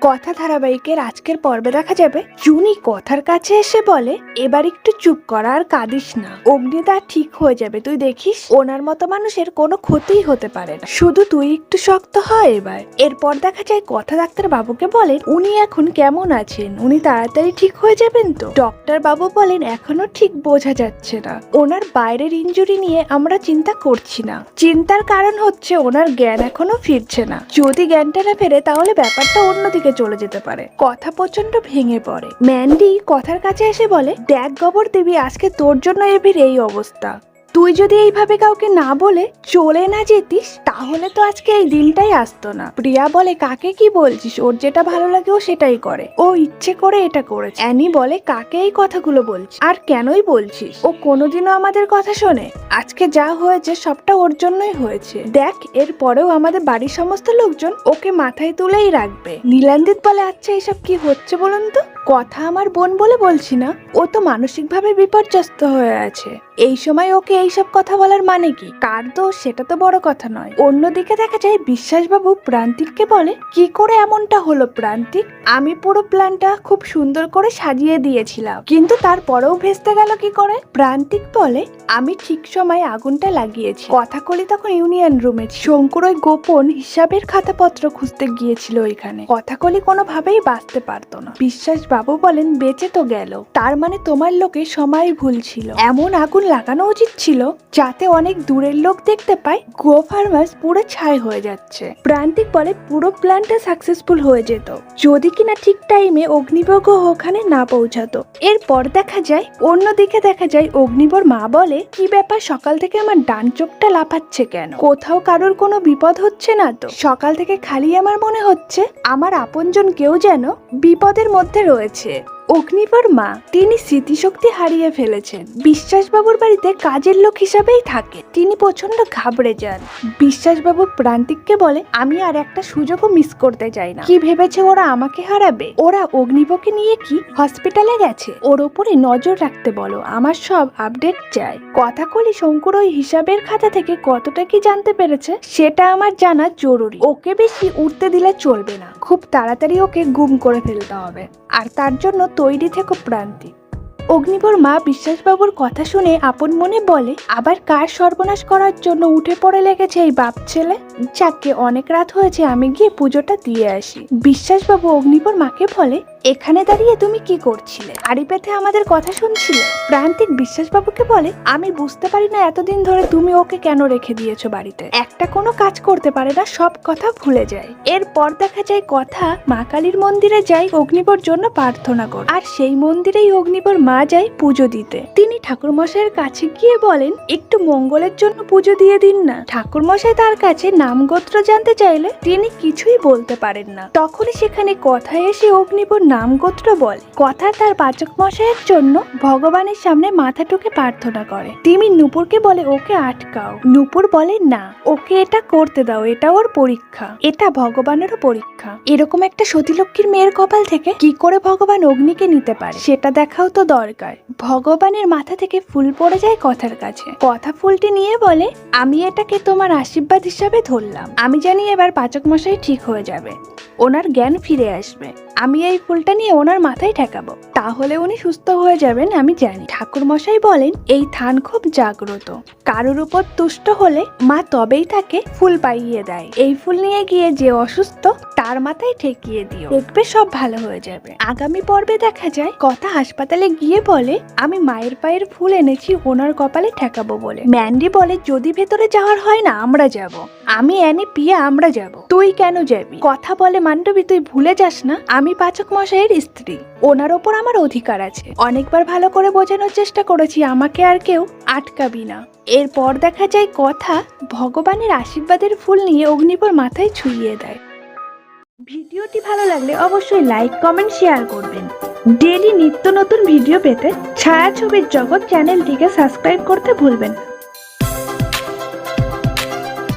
কথা ধারাবাহিকের আজকের পর্বে দেখা যাবে। জুনি কথার কাছে এসে বলে, এবার একটু চুপ করা আর কাঁদিস না। অগ্নিদা ঠিক হয়ে যাবে, তুই দেখিস? ওনার মতো মানুষের কোনো ক্ষতিই হতে পারে না। শুধু তুই একটু শক্ত হয় এবার। এরপর দেখা যায়, কথা ডাক্তার বাবুকে বলেন, উনি এখন কেমন আছেন? উনি তাড়াতাড়ি ঠিক হয়ে যাবেন তো? ডক্টর বাবু বলেন, এখনও ঠিক বোঝা যাচ্ছে না। ওনার বাইরের ইনজুরি নিয়ে আমরা চিন্তা করছি না। চিন্তার কারণ হচ্ছে, ওনার জ্ঞান এখনও ফিরছে না। যদি জ্ঞানটা না ফেরে, তাহলে ব্যাপারটা অন্যদিকে চলে যেতে পারে। কথা প্রচণ্ড ভেঙে পড়ে। ম্যান্ডি কথার কাছে এসে বলে, দেখ গবর দেবী, আজকে তোর জন্য এভির এই অবস্থা। তুই যদি এইভাবে কাউকে না বলে চলে না যেতিস, তাহলে তো আজকে এই দিনটাই আসতো না। প্রিয়া বলে, কাকে কি বলছিস? ওর যেটা ভালো লাগে ও সেটাই করে। ও ইচ্ছে করে এটা করেছে। অ্যানি বলে, কাকে এই কথাগুলো বলছিস? আর কেনই বলছিস? ও কোনোদিনও আমাদের কথা শোনে। আজকে যা হয়েছে সবটা ওর জন্যই হয়েছে। দেখ, এর পরেও আমাদের বাড়ির সমস্ত লোকজন ওকে মাথায় তুলেই রাখবে। নীলান্দিত বলে আচ্ছা এসব কি হচ্ছে বলুন তো? কথা আমার বোন বলে বলছি না। ও তো মানসিকভাবে বিপর্যস্ত হয়ে আছে। এই সময় ওকে এইসব কথা বলার মানে কি? কার দোষ? সেটা তো বড় কথা নয়। অন্যদিকে দেখা যায় বিশ্বাসবাবু প্রান্তিককে বলে, কি করে এমনটা হলো প্রান্তিক? আমি পুরো প্ল্যানটা খুব সুন্দর করে সাজিয়ে দিয়েছিলাম। কিন্তু তারপরেও ভেস্তে গেল কি করে? প্রান্তিক বলে, আমি ঠিক সময় আগুনটা লাগিয়েছি। কথা কলি তখন ইউনিয়ন রুমে শঙ্কুর ওই গোপন হিসাবের খাতাপত্র খুঁজতে গিয়েছিল ওইখানে। কথা কলি কোনোভাবেই বাঁচতে পারতো না। বিশ্বাস বাবু বলেন, বেঁচে তো গেল। তার মানে তোমার লোকে সময় ভুল ছিল। এমন আগুন লাগানো উচিত ছিল যাতে অনেক দূরের লোক দেখতে পায় গো ফার্মার্স পুরো ছাই হয়ে যাচ্ছে। প্রান্তিক বলে পুরো প্ল্যানটা সাকসেসফুল হয়ে যেত। যদি কিনা ঠিক টাইমে অগ্নিবর্গ ওখানে না পৌঁছাতো। এরপর দেখা যায়, অন্যদিকে দেখা যায় অগ্নিবর মা বলে, কি ব্যাপার, সকাল থেকে আমার ডান চোখটা লাফাচ্ছে কেন? কোথাও কারোর কোনো বিপদ হচ্ছে না তো? সকাল থেকে খালি আমার মনে হচ্ছে, আমার আপনজন কেউ যেন বিপদের মধ্যে রয়েছে। অগ্নিবর মা, তিনি স্মৃতিশক্তি হারিয়ে ফেলেছেন। বিশ্বাসবাবুর বাড়িতে কাজের লোক হিসাবেই থাকে তিনি প্রচণ্ড ঘাবড়ে যান। বিশ্বাসবাবু প্রান্তিককে বলে, আমি আর একটা সুযোগও মিস করতে চাই না। কি ভেবেছে ওরা আমাকে হারাবে? ওরা অগ্নিবকে নিয়ে কি হসপিটালে গেছে? ওর ওপরে নজর রাখতে বলো, আমার সব আপডেট চাই। কথা কলি শঙ্কুর ওই হিসাবের খাতা থেকে কতটা কি জানতে পেরেছে, সেটা আমার জানা জরুরি। ওকে বেশি উঠতে দিলে চলবে না। খুব তাড়াতাড়ি ওকে গুম করে ফেলতে হবে। আর তার জন্য তৈরি থেকো প্রান্তিক অগ্নিবর মা বিশ্বাসবাবুর কথা শুনে আপন মনে বলে, আবার কার সর্বনাশ করার জন্য উঠে পড়ে লেগেছে এই বাপ ছেলে? যাকে অনেক রাত হয়েছে, আমি গিয়ে পুজোটা দিয়ে আসি। বিশ্বাসবাবু অগ্নিবর মাকে বলে এখানে দাঁড়িয়ে তুমি কি করছিলে? আড়ি পেতে আমাদের কথা শুনছিলে? প্রান্তিক বিশ্বাসবাবুকে বলে, আমি বুঝতে পারি না এতদিন ধরে তুমি ওকে কেন রেখে দিয়েছ বাড়িতে। একটা কোনো কাজ করতে পারে না, সব কথা ভুলে যায়। এরপর দেখা যায় কথা মা কালীর মন্দিরে যাই অগ্নিবর জন্য প্রার্থনা কর। আর সেই মন্দিরেই অগ্নিবর মা যায় পুজো দিতে। তিনি ঠাকুর মশাইয়ের কাছে গিয়ে বলেন, একটু মঙ্গলের জন্য পুজো দিয়ে দিন না। ঠাকুর মশাই তার কাছে নাম গোত্র জানতে চাইলে তিনি কিছুই বলতে পারেন না। তখনই সেখানে কথা এসে অগ্নিবর নাম গোত্র বলে। কথা তার পাচক মশাইয়ের জন্য ভগবানের সামনে মাথা টুকে প্রার্থনা করে। তিনি নুপুরকে বলে, ওকে আটকাও। নুপুর বলে, না, ওকে এটা করতে দাও, এটা ওর পরীক্ষা। এটা ভগবানেরও পরীক্ষা। এরকম একটা সতীলক্ষ্মীর মেয়ের কপাল থেকে কি করে ভগবান অগ্নিকে নিতে পারে, সেটা দেখাও তো দরকার। ভগবানের মাথা থেকে ফুল পড়ে যায় কথার কাছে। কথা ফুলটি নিয়ে বলে, আমি এটাকে তোমার আশীর্বাদ হিসাবে ধরলাম। আমি জানি এবার পাচক মশাই ঠিক হয়ে যাবে। ওনার জ্ঞান ফিরে আসবে। আমি এই ফুলটা নিয়ে ওনার মাথায় ঠেকাবো। তাহলে উনি সুস্থ হয়ে যাবেন, আমি জানি। ঠাকুর মশাই বলেন, এই থান খুব জাগ্রত। কারোর উপর তুষ্ট হলে মা তবেই তাকে ফুল পাইয়ে দেয়। এই ফুল নিয়ে গিয়ে যে অসুস্থ, তার মাথায় ঠেকিয়ে দিও। দেখবে সব ভালো হয়ে যাবে। আগামী পর্বে দেখা যায়, কথা হাসপাতালে গিয়ে বলে, আমি মায়ের পায়ের ফুল এনেছি, ওনার কপালে ঠেকাবো বলে। ম্যান্ডি বলে, যদি ভেতরে যাওয়ার হয় না, আমরা যাব। আমি অ্যানি পিয়া আমরা যাব। তুই কেন যাবি? কথা বলে, মান্ডবী, তুই ভুলে যাস না। আমি পাচক মশাইয়ের স্ত্রী। ওনার ওপর আমার অধিকার আছে। অনেকবার ভালো করে বোঝানোর চেষ্টা করেছি, আমাকে আর কেউ আটকাবি না। এরপর দেখা যায় কথা ভগবানের আশীর্বাদের ফুল নিয়ে অগ্নিপর মাথায় ছুঁয়ে দেয়। ভিডিওটি ভালো লাগলে অবশ্যই লাইক, কমেন্ট, শেয়ার করবেন। ডেলি নিত্য নতুন ভিডিও পেতে ছায়াছবির জগৎ চ্যানেলটিকে সাবস্ক্রাইব করতে ভুলবেন